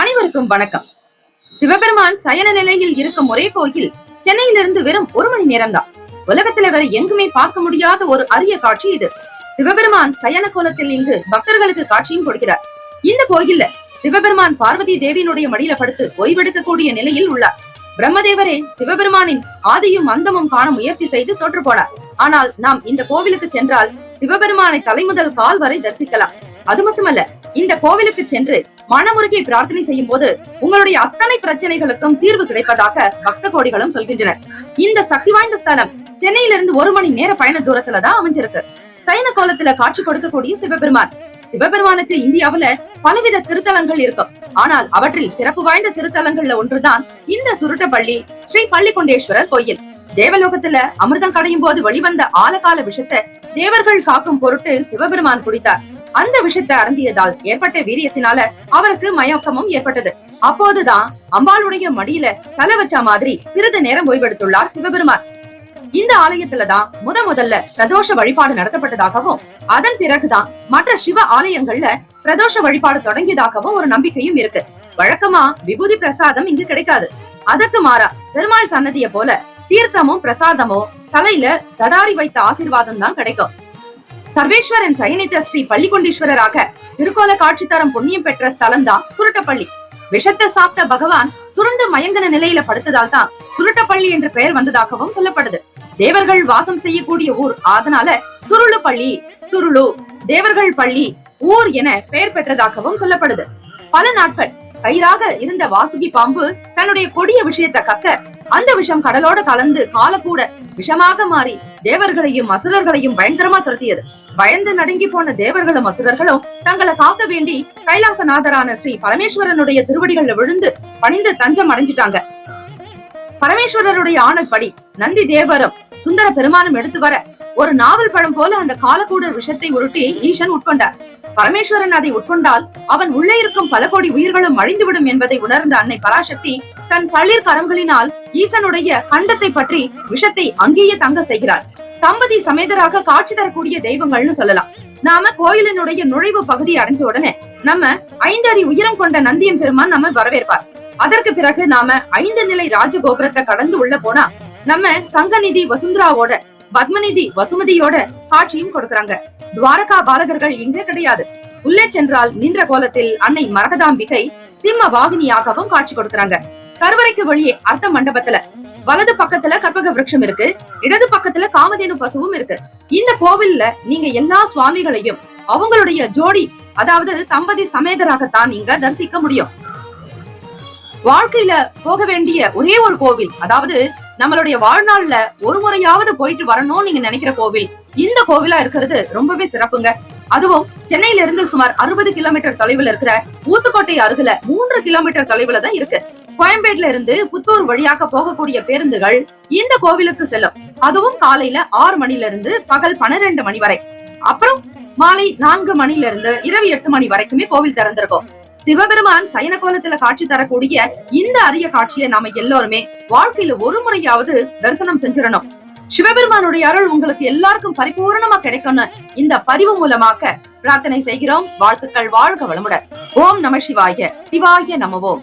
அனைவருக்கும் வணக்கம். சிவபெருமான் சயன நிலையில் இருக்கும் ஒரே கோயில் சென்னையிலிருந்து வெறும் ஒரு மணி நேரம் தான் உலகத்துல வேற எங்குமே பார்க்க முடியாத ஒரு அரிய காட்சி இது. சிவபெருமான் சயன கோலத்தில் இங்கு பக்தர்களுக்கு காட்சியும் கொடுக்கிறார். இந்த கோயில்ல சிவபெருமான் பார்வதி தேவியினுடைய மடியில படுத்து ஓய்வெடுக்கக்கூடிய நிலையில் உள்ளார். பிரம்மதேவரே சிவபெருமானின் ஆதியும் அந்தமும் காண முயற்சி செய்து தோற்று போனார். ஆனால் நாம் இந்த கோவிலுக்கு சென்றால் சிவபெருமானை தலைமுதல் கால் வரை தரிசிக்கலாம். அது மட்டுமல்ல இந்த கோவிலுக்கு சென்று மனமுருகி பிரார்த்தனை செய்யும் போது உங்களுடைய அத்தனை பிரச்சனைகளுக்கும் தீர்வு கிடைப்பதாக பக்த கோடிகளும் சொல்கின்றனர். இந்த சக்தி வாய்ந்த ஸ்தலம் சென்னையிலிருந்து ஒரு மணி நேர பயண தூரத்துல தான் அமைஞ்சிருக்கு. சைன கோலத்துல காட்சி கொடுக்கக்கூடிய சிவபெருமான். சிவபெருமானுக்கு இந்தியாவுல பலவித திருத்தலங்கள் இருக்கும். ஆனால் அவற்றில் சிறப்பு வாய்ந்த திருத்தலங்கள்ல ஒன்றுதான் இந்த சுருட்டப்பள்ளி ஸ்ரீ பள்ளிகொண்டேஸ்வரர் கோயில். தேவலோகத்துல அமிர்தம் கடையும் போது வெளிவந்த ஆலகால விஷத்தை தேவர்கள் காக்கும் பொருட்டு சிவபெருமான் குடித்தார். அந்த விஷத்தை அருந்தியதால் ஏற்பட்ட வீரியத்தினால அவருக்கு மயக்கமும் ஏற்பட்டது. அப்போதுதான் அம்பாளுடைய மடியில தலை வச்ச மாதிரி சிறிது நேரம் ஓய்வெடுத்துள்ளார் சிவபெருமான். இந்த ஆலயத்துலதான் முத முதல்ல பிரதோஷ வழிபாடு நடத்தப்பட்டதாகவும் அதன் பிறகுதான் மற்ற சிவ ஆலயங்கள்ல பிரதோஷ வழிபாடு தொடங்கியதாகவும் ஒரு நம்பிக்கையும் இருக்கு. வழக்கமா விபூதி பிரசாதம் இங்கு கிடைக்காது. அதற்கு மாறா பெருமாள் சன்னதிய போல தீர்த்தமும் பிரசாதமும் தலையில சடாரி வைத்த ஆசீர்வாதம் தான் கிடைக்கும். சர்வேஸ்வரன் சயனித்த ஸ்ரீ பள்ளிகொண்டீஸ்வரராக திருக்கோல காட்சி தரம் புண்ணியம் பெற்ற ஸ்தலம் தான் சுருட்டப்பள்ளி. விஷத்தை சாப்பிட்ட பகவான் சுருண்டு மயங்கன நிலையில படுத்ததால் தான் சுருட்டப்பள்ளி என்ற பெயர் வந்ததாகவும் சொல்லப்படுது. தேவர்கள் வாசம் செய்யக்கூடிய ஊர் அதனால சுருளு பள்ளி சுருளு தேவர்கள் பள்ளி ஊர் என பெயர் பெற்றதாகவும் சொல்லப்படுது. பல நாட்கள் கயிறாக இருந்த வாசுகி பாம்பு தன்னுடைய கொடிய விஷயத்தை கக்க அந்த விஷம் கடலோட கலந்து காலக்கூட விஷமாக மாறி தேவர்களையும் அசுரர்களையும் பயங்கரமா துரத்தியது. பயந்து நடுங்கி போன தேவர்களும் அசுரர்களும் தங்களை காக்க வேண்டி கைலாசநாதரான ஸ்ரீ பரமேஸ்வரனுடைய திருவடிகள்ல விழுந்து பணிந்து தஞ்சம் அடைஞ்சிட்டாங்க. பரமேஸ்வரருடைய ஆணைப்படி நந்தி தேவரும் சுந்தர பெருமானும் எடுத்து வர ஒரு நாவல் பழம் போல அந்த காலக்கூட விஷத்தை உருட்டி ஈசன் உட்கொண்டார். பரமேஸ்வரன் அதை உட்கொண்டால் அவன் உள்ளே இருக்கும் பல கோடி உயிர்களும் அழிந்துவிடும் என்பதை உணர்ந்த அன்னை பராசக்தி தன் தளிர் கரங்களினால் ஈசனுடைய கண்டத்தை பற்றி விஷத்தை அங்கேயே தங்க செய்கிறார் தம்பதி சமேதராக காட்சி தரக்கூடிய தெய்வங்கள்னு சொல்லலாம். நாம கோயிலினுடைய நுழைவு பகுதி அடைஞ்ச உடனே நம்ம ஐந்து அடி உயரம் கொண்ட நந்தியம் பெருமான் நம்ம வரவேற்பார். அதற்கு பிறகு நாம ஐந்து நிலை ராஜகோபுரத்தை கடந்து உள்ள போனா நம்ம சங்கநிதி வசுந்தராவோட பத்மநிதி வசுமதியோட காட்சியும் கொடுக்கறாங்க. துவாரகா பாலகர்கள் இங்கே கிடையாது. உள்ளே சென்றால் நின்ற கோலத்தில் அன்னை மரகதாம்பிகை சிம்ம வாகினியாகவும் காட்சி கொடுக்கறாங்க. கருவறைக்கு வழியே அர்த்த மண்டபத்துல. வலது பக்கத்துல கற்பக விரக்ஷம் இருக்கு. இடது பக்கத்துல காமதேனு பசுவும் இருக்கு. இந்த கோவில்ல நீங்க எல்லா சுவாமிகளையும் அவங்களுடைய ஜோடி அதாவது தம்பதி சமேதராகத்தான் நீங்க தரிசிக்க முடியும். வாழ்க்கையில போக வேண்டிய ஒரே ஒரு கோவில் அதாவது நம்மளுடைய வாழ்நாள்ல ஒரு முறையாவது போயிட்டு வரணும்னு நீங்க நினைக்கிற கோவில் இந்த கோவிலா இருக்கிறது ரொம்பவே சிறப்புங்க. அதுவும் சென்னையில இருந்து சுமார் அறுபது கிலோமீட்டர் தொலைவுல இருக்கிற ஊத்துக்கோட்டை அருகில மூன்று கிலோமீட்டர் தொலைவுல தான் இருக்கு. கோயம்பேட்ல இருந்து புத்தூர் வழியாக போகக்கூடிய பேருந்துகள் இந்த கோவிலுக்கு செல்லும். அதுவும் காலையில ஆறு மணில இருந்து பகல் பன்னிரண்டு மணி வரை. அப்புறம் மாலை நான்கு மணில இருந்து இரவு எட்டு மணி வரைக்குமே கோவில் திறந்திருக்கும். சிவபெருமான் சயன கோலத்துல காட்சி தரக்கூடிய இந்த அரிய காட்சியை நாம எல்லாருமே வாழ்க்கையில ஒரு முறையாவது தரிசனம் செஞ்சிடணும். சிவபெருமானுடைய அருள் உங்களுக்கு எல்லாருக்கும் பரிபூரணமா கிடைக்கும்னு இந்த பதிவு மூலமாக பிரார்த்தனை செய்கிறோம். வாழ்த்துக்கள் வாழ்க வளமுடன். ஓம் நம சிவாய. சிவாய நமவோம்